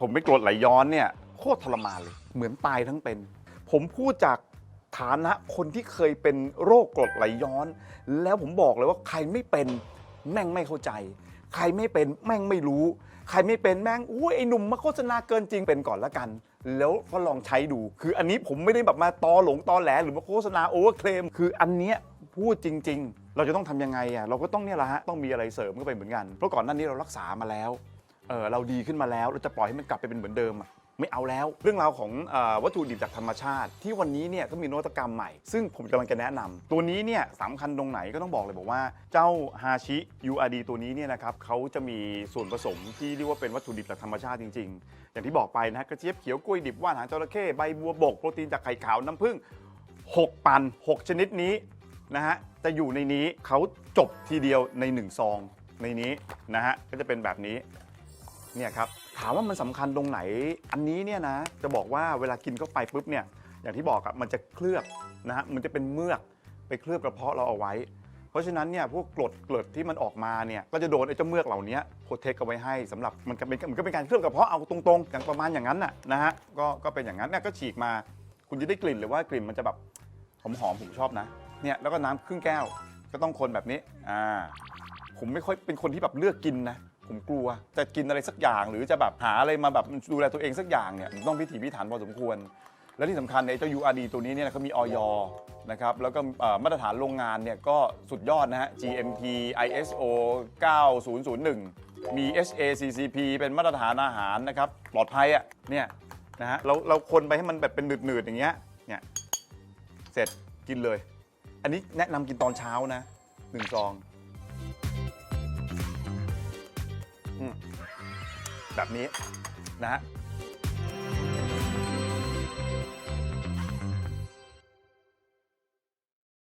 ผมไม่กรดไหลย้อนเนี่ยโคตรทรมานเลย เหมือนตายทั้งเป็น ผมพูดจากฐานะคนที่เคยเป็นโรคกรดไหลย้อน แล้วผมบอกเลยว่าใครไม่เป็นแม่งไม่เข้าใจ ใครไม่เป็นแม่งไม่รู้ ใครไม่เป็นแม่งอุ้ยไอ้หนุ่มมาโฆษณาเกินจริงเป็นก่อนละกัน แล้วก็ลองใช้ดู คืออันนี้ผมไม่ได้แบบมาตอหลงตอแหลหรือมาโฆษณาโอเวอร์เคลมคืออันเนี้ยพูดจริงๆ เราจะต้ออเราดีขึ้นมาแล้วเราจะปล่อยให้มันกลับไปเป็นเหมือนเดิมอะไม่เอาแล้ว เรื่องราวของเออวัตถุดิบจากธรรมชาติ ที่วันนี้เนี่ยก็มีนวัตกรรมใหม่ ซึ่งผมกำลังจะแนะนำตัวนี้เนี่ยสำคัญตรงไหนก็ต้องบอกเลยบอกว่าเจ้าฮาชิ URD ตัวนี้เนี่ยนะครับเขาจะมีส่วนผสมที่เรียกว่าเป็นวัตถุดิบจากธรรมชาติจริง ๆ อย่างที่บอกไปนะฮะกระเจี๊ยบเขียวกล้วยดิบว่านหางจระเข้ใบบัวบกโปรตีนจากไข่ขาวน้ำผึ้ง6ปัน6ชนิดนี้นะฮะจะอยู่ในนี้เขาจบทีเดียวในหนึ่งซองในนี้นะฮะก็จะเป็นแบบนี้ เนี่ยครับถามว่ามันสำคัญตรงไหนอันนี้เนี่ยนะจะบอกว่าเวลากินเข้าไปปุ๊บเนี่ยอย่างที่บอกอะมันจะเคลือบนะฮะมันจะเป็นเมือกไปเคลือบกระเพาะเราเอาไว้ เพราะฉะนั้นเนี่ยพวกกรดเกลืดที่มันออกมาเนี่ยก็จะโดนไอ้เจ้าเมือกเหล่านี้โปรเทคเอาไว้ให้สำหรับมันก็เป็นมันก็เป็นการเคลือบกระเพาะเอาตรงๆอย่างประมาณอย่างนั้นน่ะนะฮะก็ก็เป็นอย่างนั้นเนี่ยก็ฉีกมา คุณจะได้กลิ่นหรือว่ากลิ่นมันจะแบบหอมๆผมชอบนะเนี่ยแล้วก็น้ำครึ่งแก้วก็ต้องคนแบบนี้อ่าผมไม่ค่อยเป็นคนที่แบบเลือกกินนะ ผมกลัว จะกินอะไรสักอย่าง หรือจะแบบหาอะไรมาแบบดูแลตัวเองสักอย่างเนี่ยต้องพิถีพิถันพอสมควร และที่สำคัญในยเจ้า URD ตัวนี้เนี่ยเขามีออยนะครับแล้วก็เอ่อมาตรฐานโรงงานเนี่ยก็สุดยอดนะฮะ GMP ISO 9001 มี HACCP เป็นมาตรฐานอาหารนะครับปลอดภัยอะเนี่ยนะฮะเราเราคนไปให้มันแบบเป็นหนืดๆอย่างเงี้ยเนี่ย เสร็จกินเลย อันนี้แนะนำกินตอนเช้านะหนึ่งซอง แบบนี้นะฮะ